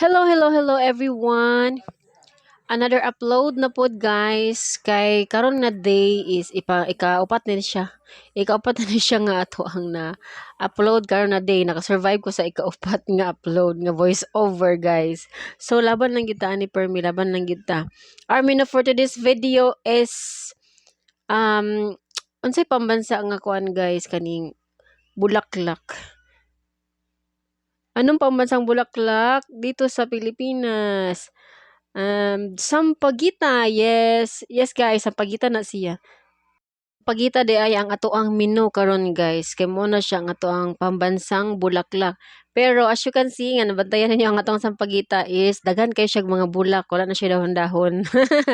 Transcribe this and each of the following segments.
Hello, hello, hello everyone. Another upload na pod guys. Kay karon na day is ipa ikaupat na siya. Ikaupat na siya nga ato ang na upload karon na day. Naka-survive ko sa ikaupat nga upload nga voice over guys. So laban lang kita ni Permi, laban lang kita. Our menu for today's video is um unsay pambansa nga kuan guys kaning bulaklak. Anong pambansang bulaklak dito sa Pilipinas? Um, Sampaguita, yes. Yes guys, Sampaguita na siya. Sampaguita di ay ang ato ang menu karon guys. Kay mo na siya ang ato ang pambansang bulaklak. Pero as you can see nga nabantayan ninyo ang atong Sampaguita is daghan kay siya mga bulak, wala na siya dahon-dahon.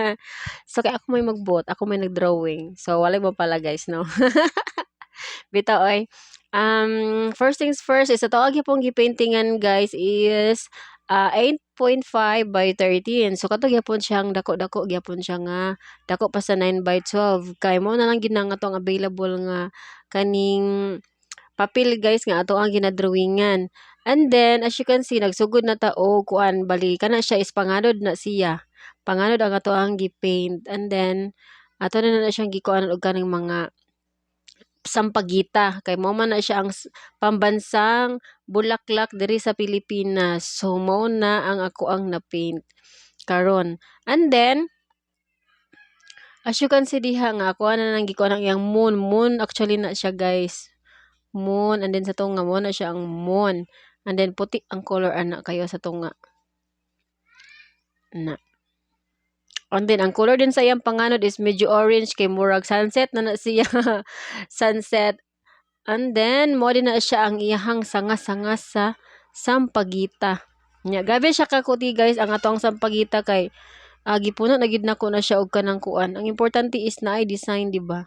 so kay ako may magbot, ako may nagdrawing. So wala mo pala guys, no. Bitaw oy. Um, first things first is ato agi pong gipaintingan guys is uh, 8.5 by 13. So kato gyapon siyang dako-dako gyapon siya nga dako pa sa 9 by 12. Kay mo na lang ginang atong available nga kaning papel guys nga ato ang ginadrawingan. And then as you can see nagsugod na ta og kuan bali kana siya is panganod na siya. Panganod ang ato ang gipaint. And then ato na na siyang gikuan og kaning mga sampagita. Kay mo man na siya ang pambansang bulaklak diri sa Pilipinas. So mo na ang ako ang na-paint karon. And then as you can see diha nga ako na nang gikuha ang iyang moon. Moon actually na siya guys. Moon and then sa tunga mo na siya ang moon. And then puti ang color ana kayo sa tunga. Na And then, ang color din sa iyang panganod is medyo orange kay murag sunset na na siya. sunset. And then, mo din na siya ang iyahang sanga-sanga sa sampagita. Nya, gabi siya kakuti guys, ang atong sampagita kay uh, gipuno na gid nako na siya og kanang kuan. Ang importante is na ay design, di ba?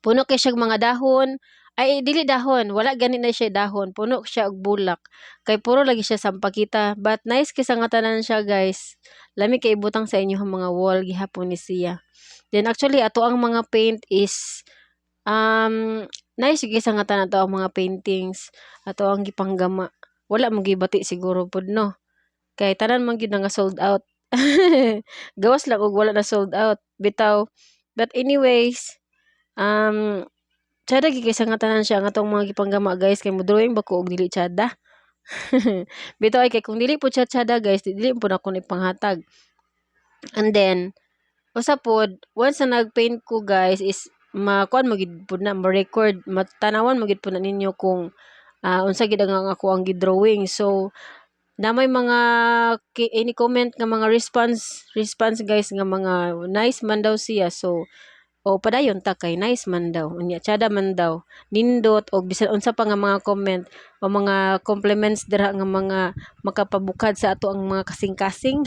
Puno kay siya mga dahon, ay dili dahon, wala gani na siya dahon, puno siya og bulak. Kay puro lagi siya sampagita, but nice kay sa nga tanan siya guys. Lami kay ibutang sa inyo ang mga wall gihapon ni siya. Then actually ato ang mga paint is um nice gyud sa nga tanan ang mga paintings. Ato ang gipanggama. Wala mo gibati siguro pud no. Kay tanan man gyud nga sold out. Gawas lang og wala na sold out. Bitaw. But anyways, um Tsada gyud kay sa nga tanan siya nga tong mga gipanggama guys kay mo drawing ba ko og dili tsada. Bitaw ay kay kung dili po siya tsada guys, dili po na ko ni panghatag. And then, usa pod, once na nag-paint ko guys is makuan magid pud na ma-record, matanawan magid pud na ninyo kung uh, unsa gid ang ako ang gidrawing. So, na may mga any comment nga mga response response guys nga mga nice man daw siya. So, o padayon ta kay nice man daw. Unya tsada man daw. Nindot og bisan unsa pa nga mga comment o mga compliments dira nga mga makapabukad sa ato ang mga kasing-kasing.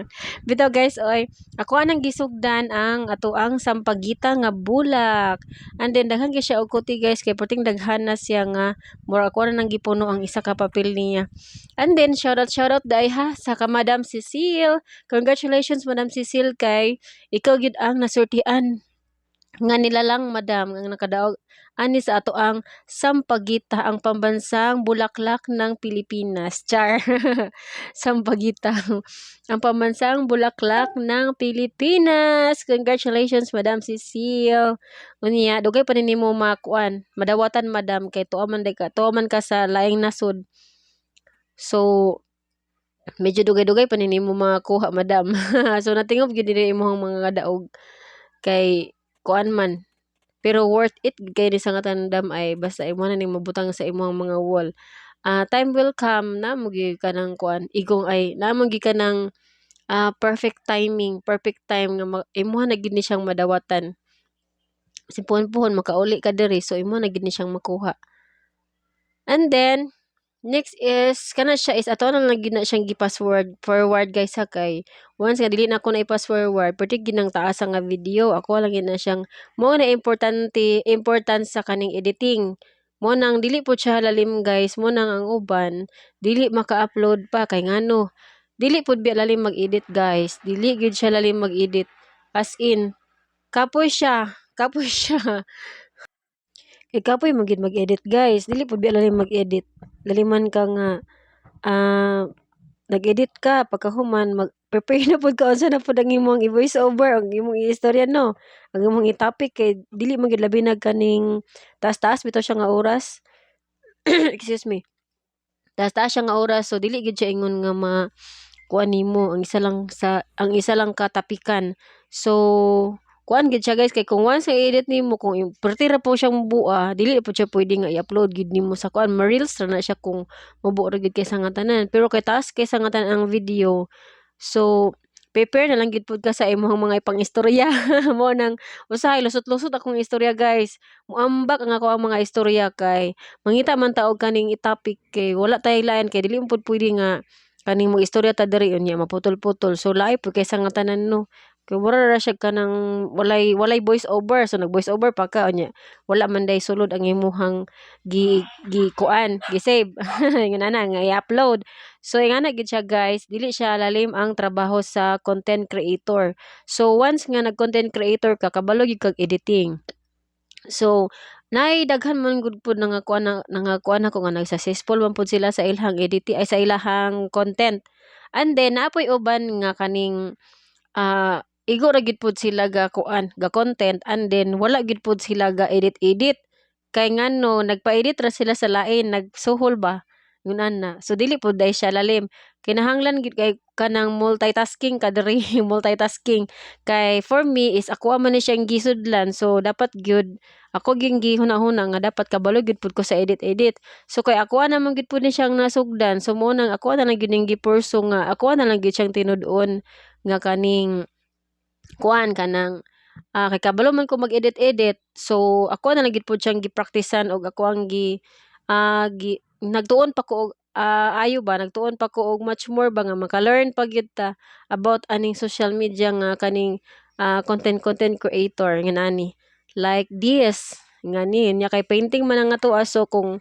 Bitaw guys oy. Ako anang gisugdan ang ato ang sampagita nga bulak. And then daghan kay siya og kuti guys kay puting daghan na siya nga mura. Ako na nang gipuno ang isa ka papel niya. And then shout out shout out dai ha sa ka Madam Cecile. Congratulations Madam Cecile kay ikaw gid ang nasurtian nga nilalang madam ang nakadaog ani sa ato ang Sampagita ang pambansang bulaklak ng Pilipinas. Char. Sampagita ang pambansang bulaklak ng Pilipinas. Congratulations Madam Cecile. Unya dugay pa nimo makuan. Madawatan madam kay tuwa man ka. Tuwa man ka sa laing nasod. So medyo dugay-dugay pa nimo makuha madam. so natingob gyud diri imong mga daog kay kuan man. Pero worth it kay ni sa nga tandam ay basta imo na ning mabutang sa imong mga wall. Uh, time will come na mugi ka ng kuan igong ay na mugi ka ng uh, perfect timing perfect time nga imo na gid ni siyang madawatan. Simpuhon-puhon makauli ka diri so imo na gid ni siyang makuha. And then Next is, kana siya is, ato na lang na siyang gi-password forward guys ha kay. Once nga dili na ako na i-pass forward, pwede ginang taas nga video. Ako lang na siyang, mo na importante, importance sa kaning editing. Mo nang dili po siya lalim guys, mo nang ang uban, dili maka-upload pa kay ngano. Dili pud biya lalim mag-edit guys. Dili gid siya lalim mag-edit. As in, kapoy siya, kapoy siya. Kay kapoy magid mag-edit guys. Dili pud biya lalim mag-edit. Laliman ka nga uh, nag-edit ka pagkahuman mag prepare na pud ka unsa na pud ang imong i-voice over ang imong iistorya no? Ang imong i-topic kay dili man gid labinag kaning taas-taas bitaw siya nga oras. Excuse me. Taas-taas siya nga oras so dili gid siya ingon nga ma kuan nimo ang isa lang sa ang isa lang katapikan so kuan gid siya guys kay kung once i-edit nimo kung yung perti ra po siyang bua dili po siya pwede nga i-upload gid nimo sa kuan ma-reels ra na siya kung mabuo ra gid kay sa nga tanan. Pero kay taas kay sa nga tanan ang video so prepare na lang gid pud ka sa imong mga ipang-istorya. Mo nang usahay lusot-lusot akong istorya guys. Muambak ang ako ang mga istorya kay mangita man ta og kaning i-topic kay wala tay lain kay dili pud pwede nga kaning mo istorya ta diri unya maputol-putol. So lahi pud kay sa nga tanan no kay mura ra siya kanang walay walay voice over. So nag voice over pa ka unya. Wala man day sulod ang imuhang gi gi kuan gi save. Nga na nga i-upload. So ingana gid siya guys. Dili siya lalim ang trabaho sa content creator. So once nga nag content creator ka kabalo gyud kag editing. So naay daghan man gud pud nga kuan nga kuan ako nga nag successful man pud sila sa ilahang editing ay sa ilahang content. And then naapoy uban nga kaning ah igo ra gid pud sila ga kuan ga content and then wala gid pud sila ga edit edit kay ngano nagpa-edit ra sila sa lain nagsuhol ba? Yun ana so dili pud day siya lalim. Kinahanglan gid kay kanang multitasking ka diri multitasking. Kay for me is ako man ni siyang gisudlan. So dapat gyud ako ging gihuna-huna nga dapat kabalo gid pud ko sa edit edit so kay ako naman gid pud ni siyang nasugdan. So mo nang ako na lang gid ning gipurso nga ako na lang gid siyang tinud-on nga kaning kuan kanang ah, kay kabalo man ko mag-edit-edit. So ako na lang gid pud siyang gipraktisan og ako ang gi ah, gi nagtuon pa ko og ah, ayo ba? Nagtuon pa ko og much more ba nga maka-learn pa gyud about aning social media nga kaning ah, content content creator nga nani like this nga ni kay painting man ang ato so kung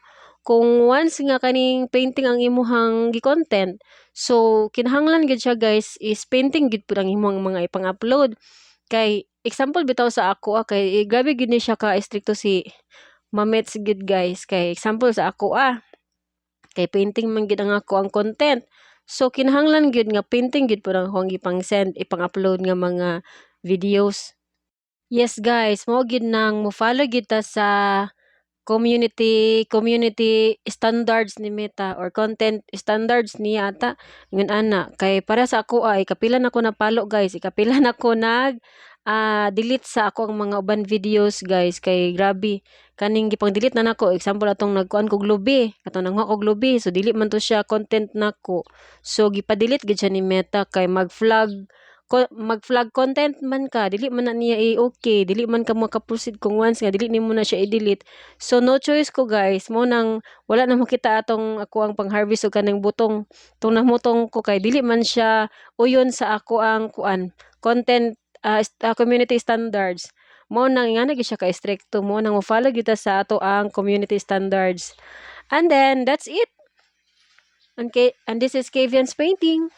kung once nga kaning painting ang imuhang gi-content so kinahanglan gid siya guys is painting gid pud ang imong mga ipang-upload. Kay example bitaw sa ako ah, kay eh, grabe gid ni siya ka istrikto si Mamets gid guys. Kay example sa ako ah kay painting man gid ang ako ang content. So kinahanglan gid nga painting gid pud ang akong ipang-send ipang-upload nga mga videos. Yes guys mo gid nang mo follow gid sa community community standards ni Meta or content standards niya ata. Ngun ana kay para sa ako ay kapila na ko napalo guys. Ikapila na ko nag ah, delete sa ako ang mga uban videos guys. Kay grabe kaning gipang delete na nako. Example atong nagkuan kog lubi katong nangwa kog lubi so dili man to siya content nako. So gipa-delete gid siya ni Meta kay mag-flag mag-flag content man ka dili man na niya i-okay dili man ka maka-proceed kung once nga dili nimo na siya i-delete. So no choice ko guys. Mo nang wala na makita atong ako ang pang-harvest og kaning butong. Tong namutong ko kay dili man siya uyon sa ako ang kuan content ah, community standards. Mo nang nga gyud siya ka stricto mo nang mo follow gyud sa ato ang community standards. And then that's it. K- and this is Kavian's painting